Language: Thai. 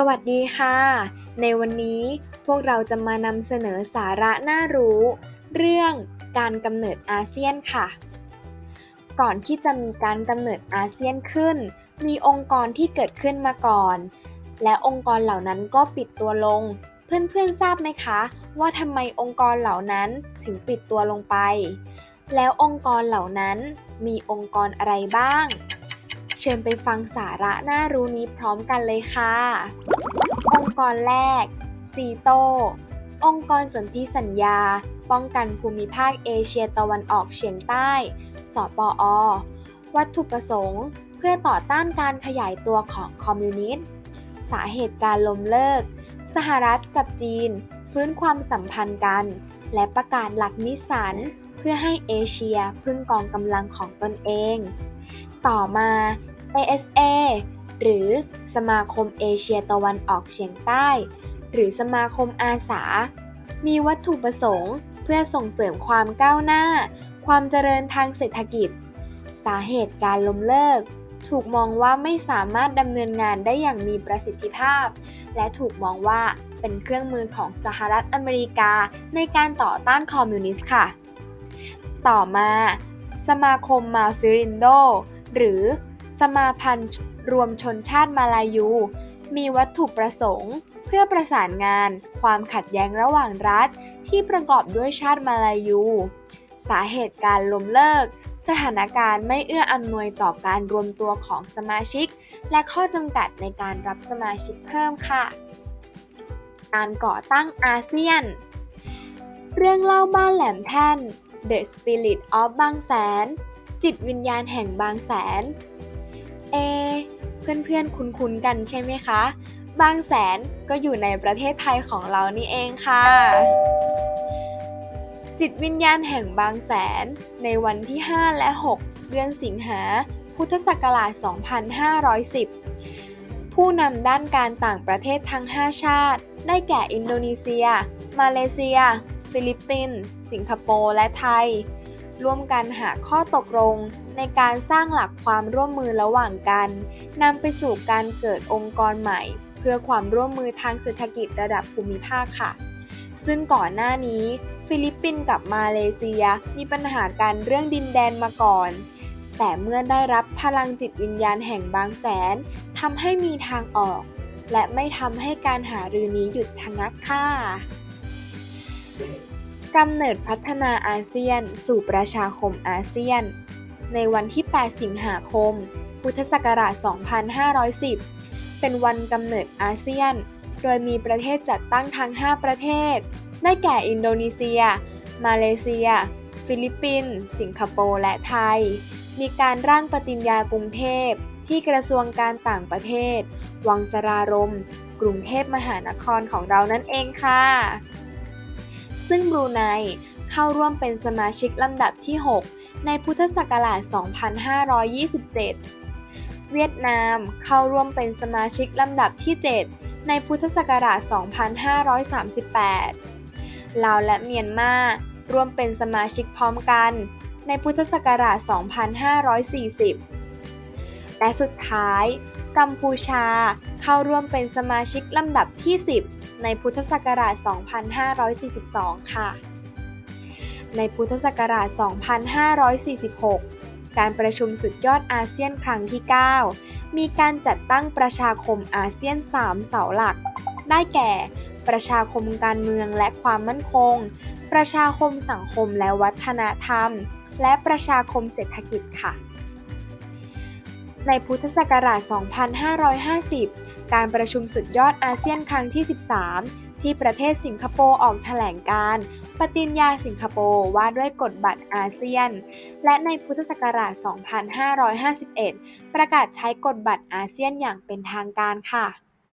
สวัสดีค่ะ ในวันนี้พวกเราจะมานำเสนอสาระน่ารู้ เรื่องการกำเนิดอาเซียนค่ะ ก่อนที่จะมีการกำเนิดอาเซียนขึ้น มีองค์กรที่เกิดขึ้นมาก่อน และองค์กรเหล่านั้นก็ปิดตัวลง เพื่อนๆทราบไหมคะ ว่าทำไมองค์กรเหล่านั้นถึงปิดตัวลงไป แล้วองค์กรเหล่านั้นมีองค์กรอะไรบ้าง ชิญไปฟังสาระน่ารู้นี้พร้อมกันเลยค่ะ องค์กรแรก ซีโต องค์กรสนธิสัญญา ป้องกันภูมิภาคเอเชียตะวันออกเฉียงใต้ สปอ วัตถุประสงค์ เพื่อต่อต้านการขยายตัวของคอมมิวนิสต์ สาเหตุการล้มเลิก สหรัฐกับจีน ฟื้นความสัมพันธ์กัน และประกาศหลักนิสสันเพื่อให้เอเชียพึ่งกองกำลังของตนเอง ต่อมา ASA หรือสมาคมเอเชียตะวันออกเฉียงใต้ หรือสมาคมอาสา มีวัตถุประสงค์เพื่อส่งเสริมความก้าวหน้า ความเจริญทางเศรษฐกิจ สาเหตุการล้มเลิก ถูกมองว่าไม่สามารถดำเนินงานได้อย่างมีประสิทธิภาพ และถูกมองว่าเป็นเครื่องมือของสหรัฐอเมริกาในการต่อต้านคอมมิวนิสต์ค่ะ ต่อมา สมาคมมาฟิรินโด หรือ สมาพันธ์รวมชนชาติมาลายู มีวัตถุประสงค์ เพื่อประสานงาน ความขัดแย้งระหว่างรัฐ ที่ประกอบด้วยชาติมาลายู สาเหตุการล้มเลิก สถานการณ์ไม่เอื้ออำนวยต่อการรวมตัวของสมาชิก และข้อจำกัดในการรับสมาชิกเพิ่มค่ะ การก่อตั้งอาเซียน เรื่องเล่าบ้านแหลมแท่น The Spirit of บางแสน จิตวิญญาณแห่งบางแสน เอ เพื่อนๆคุ้นๆกันใช่ไหมคะ บางแสนก็อยู่ในประเทศไทยของเรานี่เองค่ะ จิตวิญญาณแห่งบางแสนในวันที่ 5 และ 6 เดือนสิงหา พุทธศักราช 2510 ผู้นำด้านการต่างประเทศทั้ง 5 ชาติ ได้แก่อินโดนีเซีย มาเลเซีย ฟิลิปปินส์ สิงคโปร์ และไทย ร่วมกันหาข้อตกลงในการสร้างหลักความร่วมมือระหว่างกันนำไปสู่การเกิดองค์กรใหม่ เพื่อความร่วมมือทางเศรษฐกิจระดับภูมิภาคค่ะ ซึ่งก่อนหน้านี้ ฟิลิปปินส์กับมาเลเซียมีปัญหาการเรื่องดินแดนมาก่อน แต่เมื่อได้รับพลังจิตวิญญาณแห่งบางแสนทำให้มีทางออก และไม่ทำให้การหารือนี้หยุดชะงักค่ะ กำเนิดพัฒนาอาเซียน สู่ประชาคมอาเซียน ในวันที่ 8 สิงหาคม พุทธศักราช 2510 เป็นวันกำเนิดอาเซียน โดยมีประเทศจัดตั้งทั้ง 5 ประเทศ ได้แก่อินโดนีเซีย มาเลเซีย ฟิลิปปินส์ สิงคโปร์และไทย มีการร่างปฏิญญากรุงเทพ ที่กระทรวงการต่างประเทศ วังสรารม กรุงเทพมหานครของเรานั่นเองค่ะ ซึ่งบรูไนเข้าร่วมเป็นสมาชิกลำดับที่ 6 ในพุทธศักราช 2527 เวียดนามเข้าร่วมเป็นสมาชิกลำดับที่ 7 ในพุทธศักราช 2538 ลาวและเมียนมาร่วมเป็นสมาชิกพร้อมกัน ในพุทธศักราช 2540 และสุดท้าย กัมพูชาเข้าร่วมเป็นสมาชิกลำดับที่ 10 ในพุทธศักราช 2542 ค่ะ ในพุทธศักราช 2546 การประชุมสุดยอดอาเซียนครั้งที่ 9 มีการจัดตั้งประชาคมอาเซียน 3 เสาหลัก ได้แก่ ประชาคมการเมืองและความมั่นคง ประชาคมสังคมและวัฒนธรรม และประชาคมเศรษฐกิจค่ะ ในพุทธศักราช 2550 การประชุมสุดยอดอาเซียนครั้งที่ 13 ที่ประเทศสิงคโปร์ออกแถลงการ์ปฏิญญาสิงคโปร์ว่าด้วยกฎบัตรอาเซียน และในพุทธศักราช 2551 ประกาศใช้กฎบัตรอาเซียนอย่างเป็นทางการค่ะ